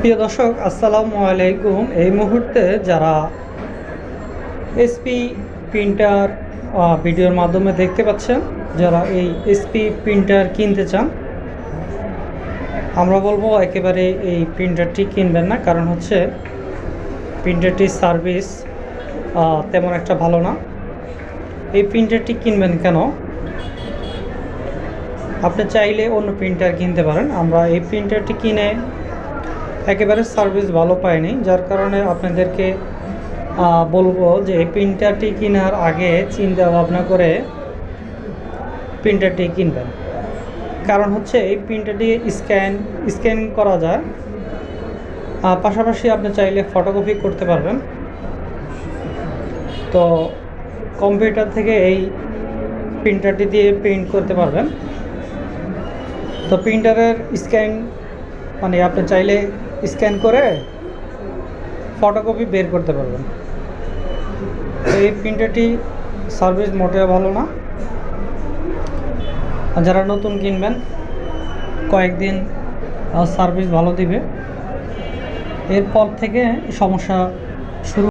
প্রিয় দর্শক, আসসালামু আলাইকুম। এই মুহূর্তে যারা এসপি প্রিন্টার ভিডিওর মাধ্যমে দেখতে পাচ্ছেন, যারা এই এসপি প্রিন্টার কিনতে চান, আমরা বলব একেবারে এই প্রিন্টারটি কিনবেন না, কারণ হচ্ছে প্রিন্টারটির সার্ভিস তেমন একটা ভালো না। এই প্রিন্টারটি কিনবেন কেন? আপনি চাইলে অন্য প্রিন্টার কিনতে পারেন। আমরা এই প্রিন্টারটি কিনে একেবারে সার্ভিস ভালো পাইনি, যার কারণে আপনাদেরকে বলব যে এই প্রিন্টারটি কেনার আগে চিন্তা ভাবনা করে প্রিন্টারটি কিনবেন। কারণ হচ্ছে এই প্রিন্টারটি স্ক্যান স্ক্যান করা যায়। পাশাপাশি আপনি চাইলে ফটোকপি করতে পারবেন। তো কম্পিউটার থেকে এই প্রিন্টারটি দিয়ে প্রিন্ট করতে পারবেন। তো প্রিন্টারের স্ক্যান মানে আপনি চাইলে স্ক্যান করে ফটোকপি বের করতে পারবেন। এই প্রিন্টারটি সার্ভিস মোটেও ভালো না। যারা নতুন কিনবেন, কয়েকদিন সার্ভিস ভালো দিবে। এরপর থেকে সমস্যা শুরু